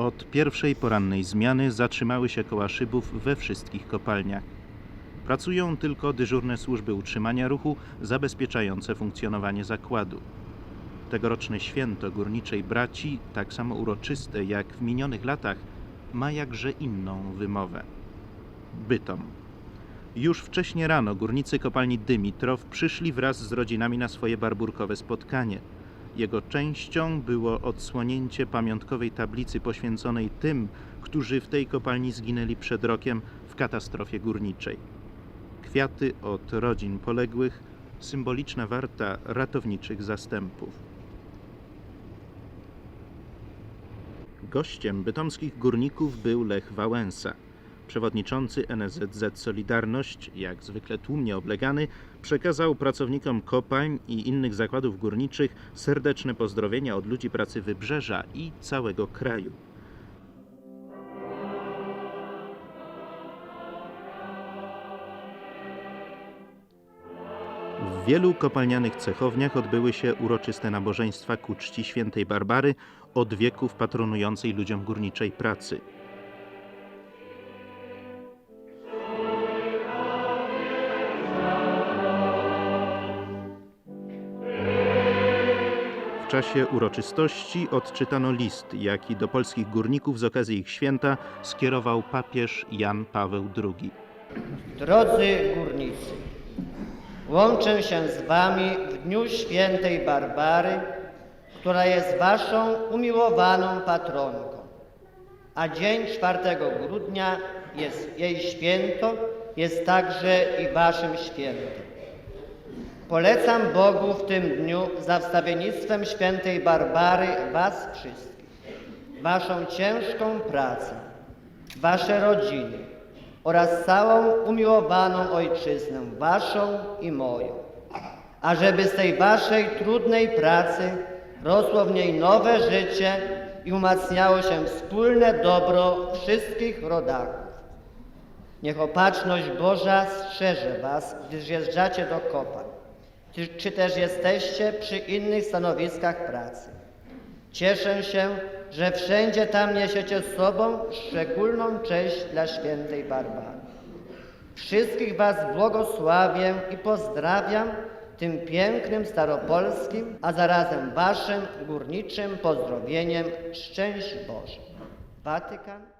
Od pierwszej porannej zmiany zatrzymały się koła szybów we wszystkich kopalniach. Pracują tylko dyżurne służby utrzymania ruchu zabezpieczające funkcjonowanie zakładu. Tegoroczne święto górniczej braci, tak samo uroczyste jak w minionych latach, ma jakże inną wymowę. Bytom. Już wcześnie rano górnicy kopalni Dymitrow przyszli wraz z rodzinami na swoje barburkowe spotkanie. Jego częścią było odsłonięcie pamiątkowej tablicy poświęconej tym, którzy w tej kopalni zginęli przed rokiem w katastrofie górniczej. Kwiaty od rodzin poległych, symboliczna warta ratowniczych zastępów. Gościem bytomskich górników był Lech Wałęsa. Przewodniczący NSZZ Solidarność, jak zwykle tłumnie oblegany, przekazał pracownikom kopalń i innych zakładów górniczych serdeczne pozdrowienia od ludzi pracy Wybrzeża i całego kraju. W wielu kopalnianych cechowniach odbyły się uroczyste nabożeństwa ku czci świętej Barbary, od wieków patronującej ludziom górniczej pracy. Czasie uroczystości odczytano list, jaki do polskich górników z okazji ich święta skierował papież Jan Paweł II. Drodzy górnicy, łączę się z Wami w dniu świętej Barbary, która jest Waszą umiłowaną patronką, a dzień 4 grudnia jest jej święto, jest także i Waszym świętem. Polecam Bogu w tym dniu za wstawiennictwem świętej Barbary Was wszystkich, Waszą ciężką pracę, Wasze rodziny oraz całą umiłowaną Ojczyznę, Waszą i moją. Ażeby z tej Waszej trudnej pracy rosło w niej nowe życie i umacniało się wspólne dobro wszystkich rodaków. Niech opatrzność Boża strzeże Was, gdy zjeżdżacie do kopań, czy, czy też jesteście przy innych stanowiskach pracy. Cieszę się, że wszędzie tam niesiecie z sobą szczególną cześć dla świętej Barbary. Wszystkich Was błogosławię i pozdrawiam tym pięknym staropolskim, a zarazem Waszym górniczym pozdrowieniem Szczęść Boże. Watykan